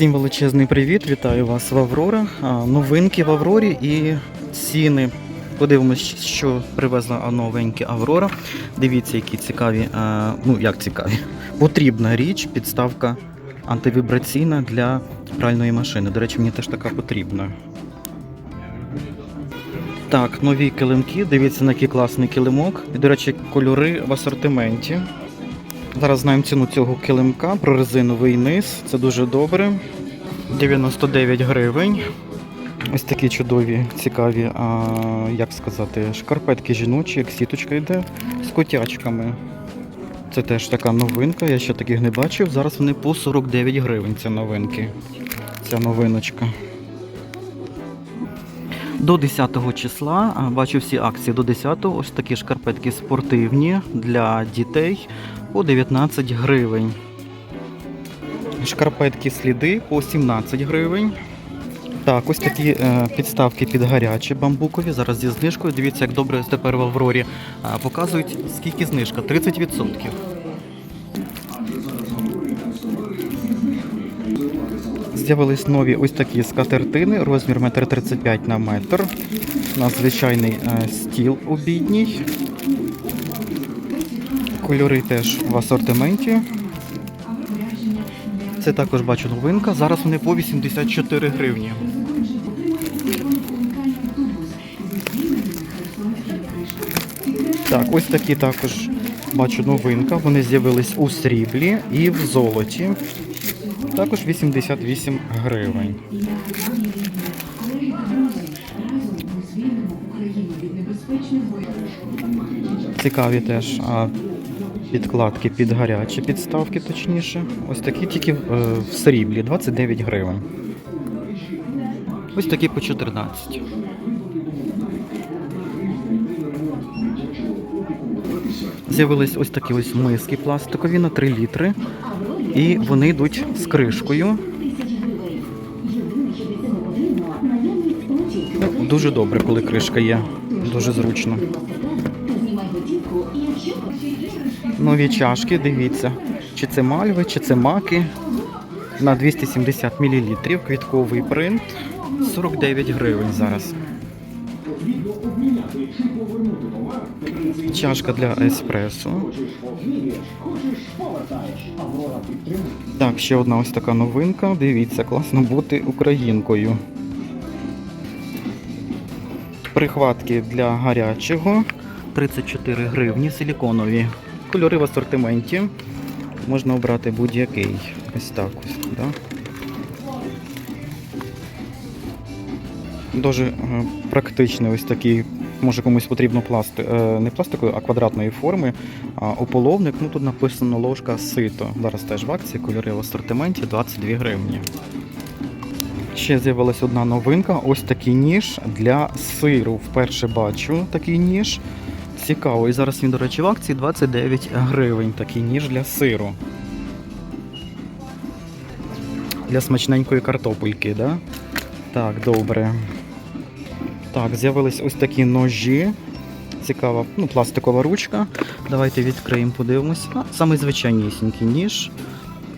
Всім величезний привіт! Вітаю вас в Аврора. Новинки в Аврорі і ціни. Подивимось, що привезла новеньке Аврора. Дивіться, які цікаві, ну як цікаві. Потрібна річ, підставка антивібраційна для пральної машини. До речі, мені теж така потрібна. Так, нові килимки. Дивіться, на який класний килимок. І, до речі, кольори в асортименті. Зараз знаємо ціну цього килимка, прорезиновий низ, це дуже добре. 99 гривень. Ось такі чудові, цікаві, а, як сказати, шкарпетки жіночі, як сіточка йде з котячками. Це теж така новинка, я ще таких не бачив. Зараз вони по 49 гривень, ці новинки. Ця новиночка. До 10 числа бачу всі акції до 10 ось такі шкарпетки спортивні для дітей по 19 гривень. Шкарпетки сліди по 17 гривень. Так, ось такі е, підставки під гарячі бамбукові. Зараз зі знижкою. Дивіться, як добре тепер в Аврорі показують, скільки знижка 30%. З'явились нові ось такі скатертини, розмір 1,35 м на метр. Надзвичайний е, стіл обідній. Кольори теж в асортименті. Це також бачу новинка. Зараз вони по 84 гривні. Так, ось такі також бачу новинка. Вони з'явились у сріблі і в золоті. Також 88 гривень. Цікаві теж підкладки під гарячі підставки, точніше. Ось такі тільки е, в сріблі 29 гривень. Ось такі по 14. З'явились ось такі ось миски пластикові на 3 літри. І вони йдуть з кришкою. Ну, дуже добре, коли кришка є. Дуже зручно. Нові чашки, дивіться. Чи це мальви, чи це маки. На 270 мл. Квітковий принт. 49 гривень зараз. Чашка для еспресо. Так, ще одна ось така новинка. Дивіться, класно бути українкою. Прихватки для гарячого. 34 гривні силіконові. Кольори в асортименті. Можна обрати будь-який. Ось так ось. Да? Дуже е, практичний ось такий. Може комусь потрібно пласти, е, не пластикової, а квадратної форми. Ополовник, ну тут написано ложка сито. Зараз теж в акції, кольори в асортименті 22 гривні. Ще з'явилась одна новинка. Ось такий ніж для сиру. Вперше бачу такий ніж. Цікаво. І зараз він, до речі, в акції 29 гривень. Такий ніж для сиру. Для смачненької картопельки, да? Так, добре. Так, з'явились ось такі ножі. Цікава, ну, пластикова ручка. Давайте відкриємо, подивимося. А, Саме звичайнісінький ніж.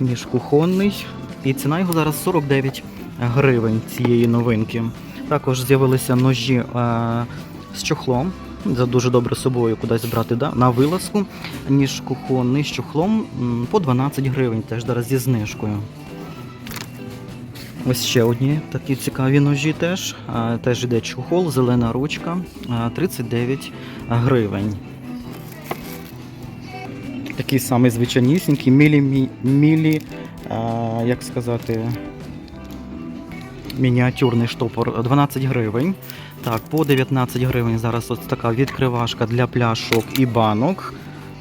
Ніж кухонний. І ціна його зараз 49 гривень цієї новинки. Також з'явилися ножі е, з чохлом. За дуже добре собою кудись брати да? на вилазку. Ніж кухонний з чохлом по 12 гривень, теж зараз зі знижкою. Ось ще одні такі цікаві ножі теж. Теж йде чохол, зелена ручка, 39 гривень. Такий самий звичайнісінький, мілі, мілі як сказати, мініатюрний штопор 12 гривень. Так, по 19 гривень зараз ось така відкривашка для пляшок і банок.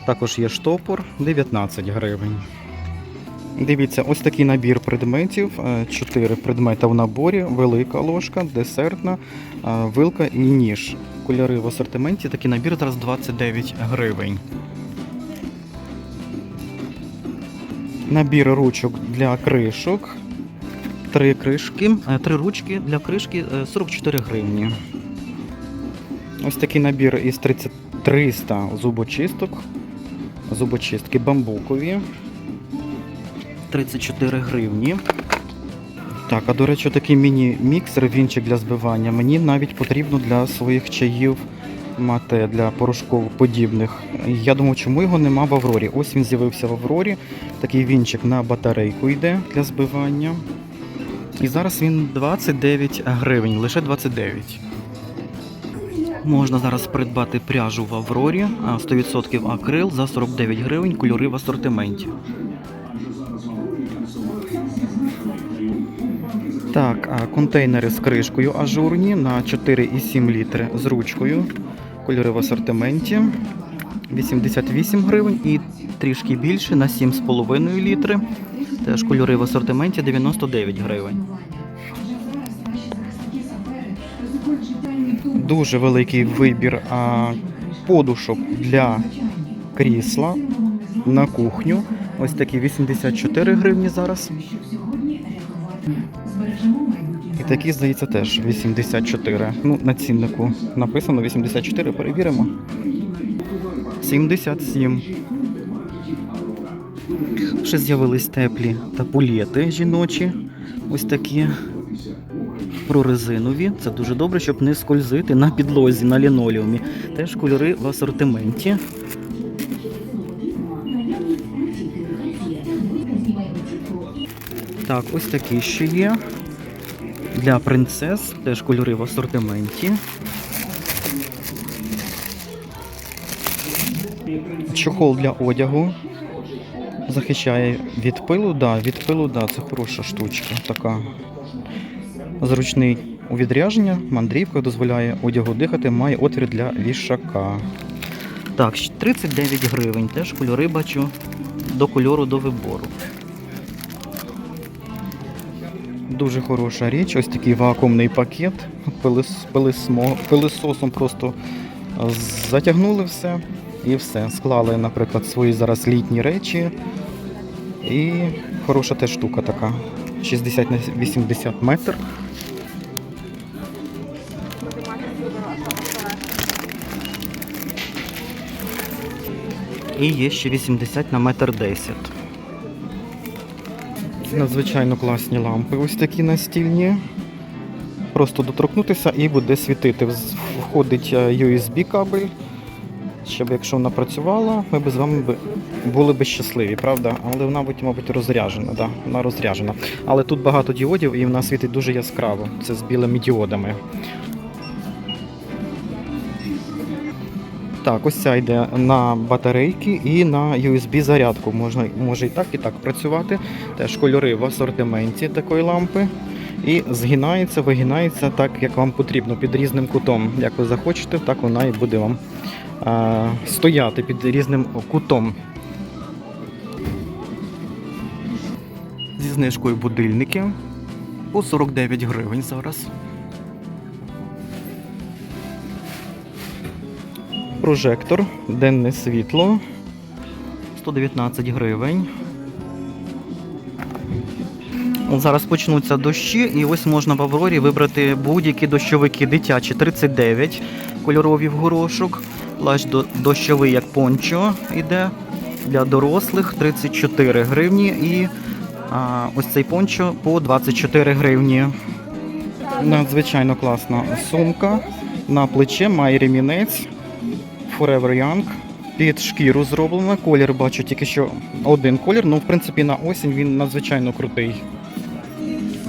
Також є штопор 19 гривень. Дивіться, ось такий набір предметів. е, Чотири предмета в наборі, велика ложка, десертна, е, вилка і ніж. Кольори в асортименті. Такий набір зараз 29 гривень. Набір ручок для кришок. Три кришки, е, три ручки для кришки е, 44 гривні. Ось такий набір із 30, 300 зубочисток. Зубочистки бамбукові. 34 гривні. Так, а до речі, такий міні-міксер, вінчик для збивання. Мені навіть потрібно для своїх чаїв мате, для порошково-подібних. Я думав, чому його нема в Аврорі. Ось він з'явився в Аврорі. Такий вінчик на батарейку йде для збивання. І зараз він 29 гривень, лише 29. Можна зараз придбати пряжу в Аврорі, 100% акрил за 49 гривень, кольори в асортименті. Так, контейнери з кришкою ажурні на 4,7 літри з ручкою. Кольори в асортименті. 88 гривень і трішки більше на 7,5 літри. Теж кольори в асортименті 99 гривень. Дуже великий вибір а, подушок для крісла на кухню. Ось такі 84 гривні зараз. І такі, здається, теж 84. Ну, на ціннику написано 84, перевіримо. 77. Ще з'явились теплі тапулети жіночі. Ось такі прорезинові. Це дуже добре, щоб не скользити на підлозі, на лінолеумі. Теж кольори в асортименті. Так, ось такі ще є. Для принцес теж кольори в асортименті. Чохол для одягу. Захищає від пилу, да, від пилу, да, це хороша штучка така. Зручний у відряження, мандрівка дозволяє одягу дихати, має отвір для вішака. Так, 39 гривень. Теж кольори бачу до кольору до вибору. Дуже хороша річ. Ось такий вакуумний пакет. Пилис, пилисмо, пилисосом просто е, затягнули все і все. Склали, наприклад, свої зараз літні речі. І хороша теж штука така. 60 на 80 метр. І є ще 80 на метр 10. Надзвичайно класні лампи, ось такі настільні. Просто доторкнутися і буде світити. Входить е, USB кабель, щоб якщо вона працювала, ми б з вами були б щасливі, правда? Але вона, мабуть, мабуть, розряджена. Да, вона розряджена. Але тут багато діодів і вона світить дуже яскраво. Це з білими діодами. Так, ось ця йде на батарейки і на USB зарядку. Можна може і так, і так працювати. Теж кольори в асортименті такої лампи. І згинається, вигинається так, як вам потрібно, під різним кутом. Як ви захочете, так вона і буде вам стояти під різним кутом. Зі знижкою будильники по 49 гривень зараз. Прожектор, денне світло 119 гривень. Зараз почнуться дощі, і ось можна в Аврорі вибрати будь-які дощовики дитячі 39 кольорові в горошок. Плащ до- дощовий, як пончо йде для дорослих 34 гривні. І а, ось цей пончо по 24 гривні. Надзвичайно класна сумка. На плече має ремінець. Forever Young. Під шкіру зроблена. Колір бачу тільки що один колір. Ну, в принципі, на осінь він надзвичайно крутий.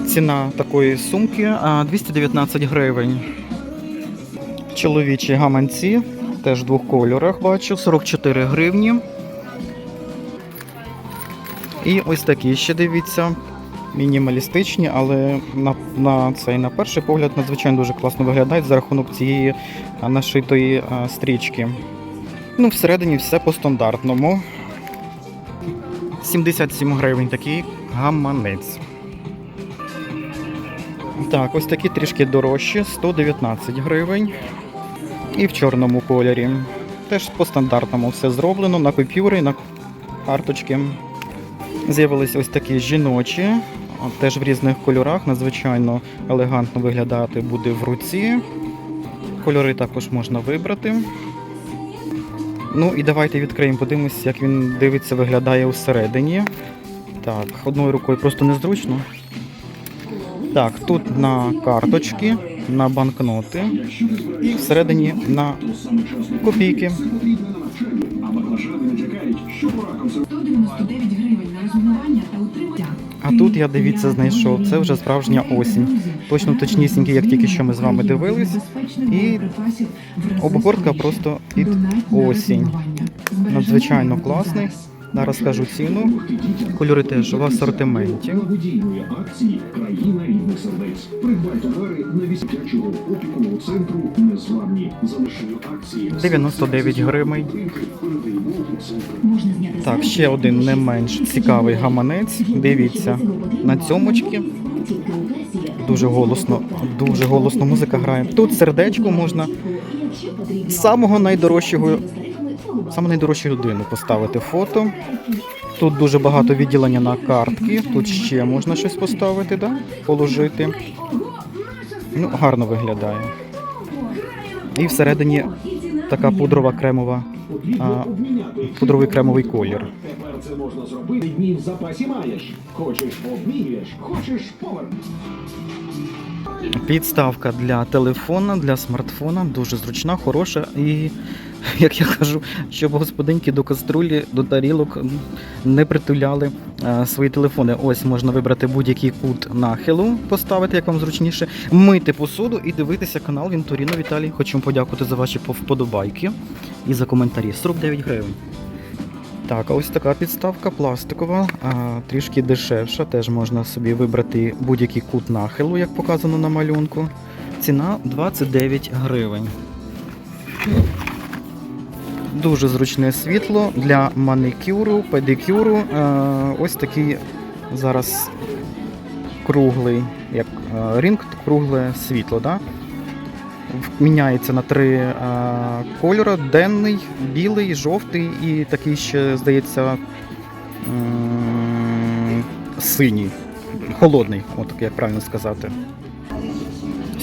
Ціна такої сумки 219 гривень. Чоловічі гаманці. Теж в двох кольорах бачу. 44 гривні. І ось такі ще дивіться. Мінімалістичні, але на, на цей на перший погляд надзвичайно дуже класно виглядають за рахунок цієї нашитої а, стрічки. Ну, всередині все по стандартному. 77 гривень такий гаманець. Так, ось такі трішки дорожчі, 119 гривень. І в чорному кольорі. Теж по стандартному все зроблено на купюри, на карточки. З'явились ось такі жіночі, теж в різних кольорах, надзвичайно елегантно виглядати буде в руці. Кольори також можна вибрати. Ну і давайте відкриємо, подивимось, як він дивиться, виглядає усередині. Так, одною рукою просто незручно. Так, тут на карточки, на банкноти і всередині на копійки. 199 гривень на розмінування та утримання. А тут я дивіться знайшов. Це вже справжня осінь. Точно точнісінькі, як тільки що ми з вами дивились. І обгортка просто під осінь. Надзвичайно класний. Зараз скажу ціну. Кольори теж в асортименті. Акції Країна рідних сердець. Придбай товари на вісячого опікового центру Незламні. За акції 99 гривень. Так, ще один не менш цікавий гаманець. Дивіться, на цьомочки дуже голосно, дуже голосно музика грає. Тут сердечко можна самого найдорожчого, саме найдорожчу людину поставити фото. Тут дуже багато відділення на картки. Тут ще можна щось поставити, да? положити. Ну, гарно виглядає. І всередині така пудрова кремова, а, пудровий кремовий колір. Це можна зробити. Днів в запасі маєш. Хочеш обмієш, хочеш повернеш. Підставка для телефона, для смартфона дуже зручна, хороша і, як я кажу, щоб господинки до каструлі, до тарілок не притуляли е, свої телефони. Ось можна вибрати будь-який кут нахилу, поставити, як вам зручніше, мити посуду і дивитися канал Вінторіно Віталій. Хочу вам подякувати за ваші вподобайки і за коментарі. 49 гривень. Так, а ось така підставка пластикова, а, трішки дешевша. Теж можна собі вибрати будь-який кут нахилу, як показано на малюнку. Ціна 29 гривень. Дуже зручне світло для манікюру, педикюру. Е, Ось такий зараз круглий, як е, ринг, кругле світло. Да? міняється на три е, кольори: денний, білий, жовтий і такий ще, здається, синій, холодний, от як правильно сказати.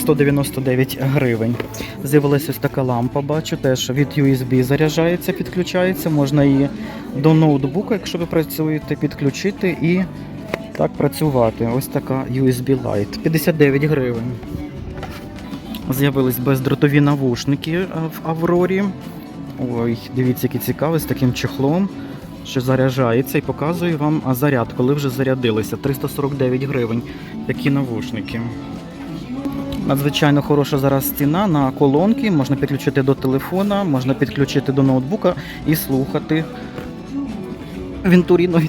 199 гривень. З'явилася ось така лампа, бачу, теж від USB заряджається, підключається. Можна її до ноутбука, якщо ви працюєте, підключити і так працювати. Ось така USB Lite. 59 гривень. З'явились бездротові навушники е, в Аврорі. Ой, дивіться, які цікаві, з таким чехлом, що заряджається і показує вам заряд, коли вже зарядилися. 349 гривень. Такі навушники. Надзвичайно хороша зараз ціна на колонки. Можна підключити до телефона, можна підключити до ноутбука і слухати. Вінтуріно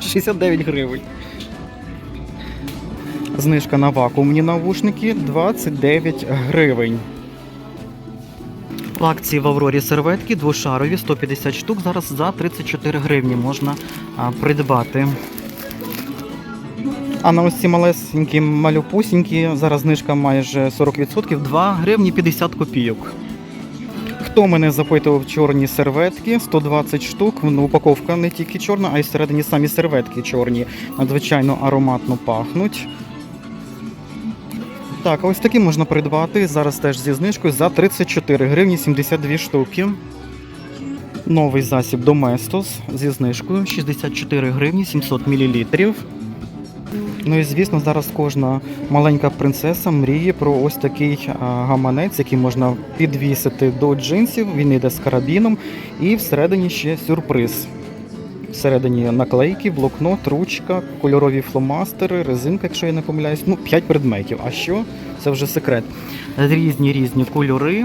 69 гривень. Знижка на вакуумні навушники 29 гривень. Акції в Аврорі серветки двошарові 150 штук. Зараз за 34 гривні можна придбати. А на ось ці малесенькі малюпусінькі, зараз знижка майже 40%, 2 гривні 50 копійок. Хто мене запитував чорні серветки, 120 штук. Ну, упаковка не тільки чорна, а й всередині самі серветки чорні. Надзвичайно ароматно пахнуть. Так, ось такі можна придбати. Зараз теж зі знижкою за 34 гривні 72 штуки. Новий засіб Domestos зі знижкою 64 гривні 700 мл. Ну і звісно, зараз кожна маленька принцеса мріє про ось такий гаманець, який можна підвісити до джинсів. Він йде з карабіном, і всередині ще сюрприз. Всередині наклейки, блокнот, ручка, кольорові фломастери, резинка, якщо я не помиляюсь. Ну, 5 предметів. А що? Це вже секрет. Різні різні кольори.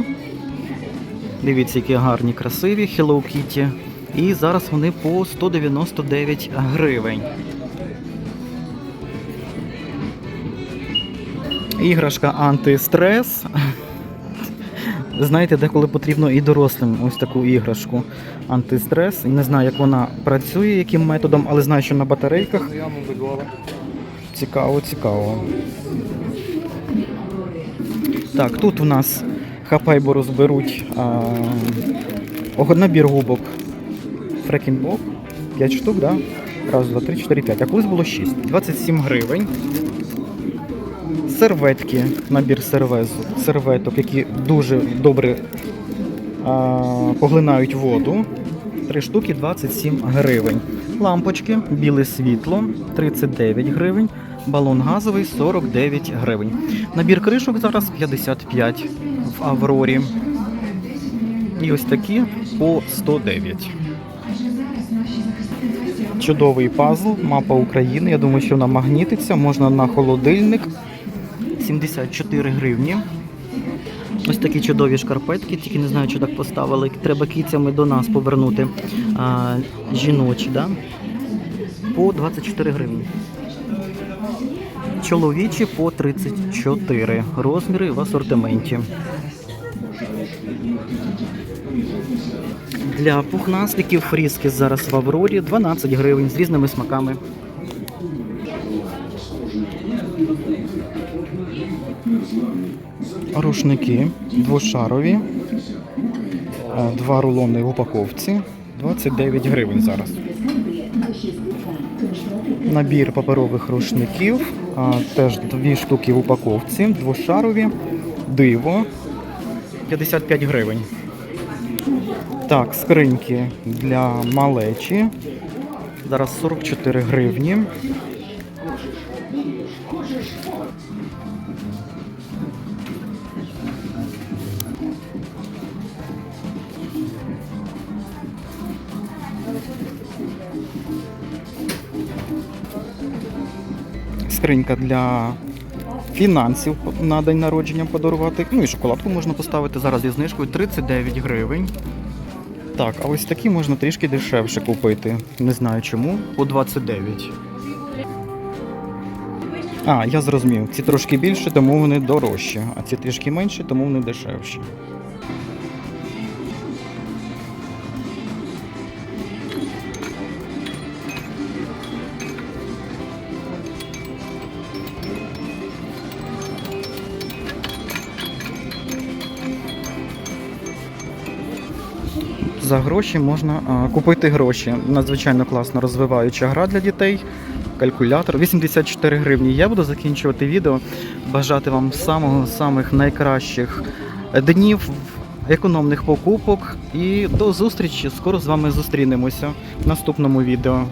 Дивіться, які гарні, красиві Hello Kitty. І зараз вони по 199 гривень. Іграшка антистрес. Знаєте, деколи потрібно і дорослим ось таку іграшку антистрес. Не знаю, як вона працює, яким методом, але знаю, що на батарейках. Цікаво, цікаво. Так, тут у нас хапайбо розберуть а, набір губок. Фрекінбок. 5 штук, да? Раз, два, три, чотири, п'ять. А колись було 6. 27 гривень. Серветки, набір сервезу, серветок, які дуже добре а, поглинають воду. Три штуки 27 гривень. Лампочки, біле світло 39 гривень. Балон газовий 49 гривень. Набір кришок зараз 55 в Аврорі. І ось такі по 109. Чудовий пазл, мапа України. Я думаю, що вона магнітиться. Можна на холодильник. 74 гривні. Ось такі чудові шкарпетки, тільки не знаю, чи так поставили. Треба кицями до нас повернути. А, жіночі, да? По 24 гривні. Чоловічі по 34. Розміри в асортименті. Для пухнастиків фріски зараз в Аврорі 12 гривень з різними смаками. Рушники двошарові. Е, Два рулони в упаковці. 29 гривень зараз. Набір паперових рушників. Теж дві штуки в упаковці. Двошарові. Диво. 55 гривень. Так, скриньки для малечі. Зараз 44 гривні. Скринька для фінансів на день народження подарувати. Ну і шоколадку можна поставити зараз зі знижкою 39 гривень. Так, а ось такі можна трішки дешевше купити. Не знаю чому. По 29. А, я зрозумів. Ці трошки більше, тому вони дорожчі, а ці трішки менші, тому вони дешевші. За гроші можна а, купити гроші. Надзвичайно класно розвиваюча гра для дітей. Калькулятор 84 гривні. Я буду закінчувати відео. Бажати вам самого самих найкращих днів, економних покупок. І до зустрічі. Скоро з вами зустрінемося в наступному відео.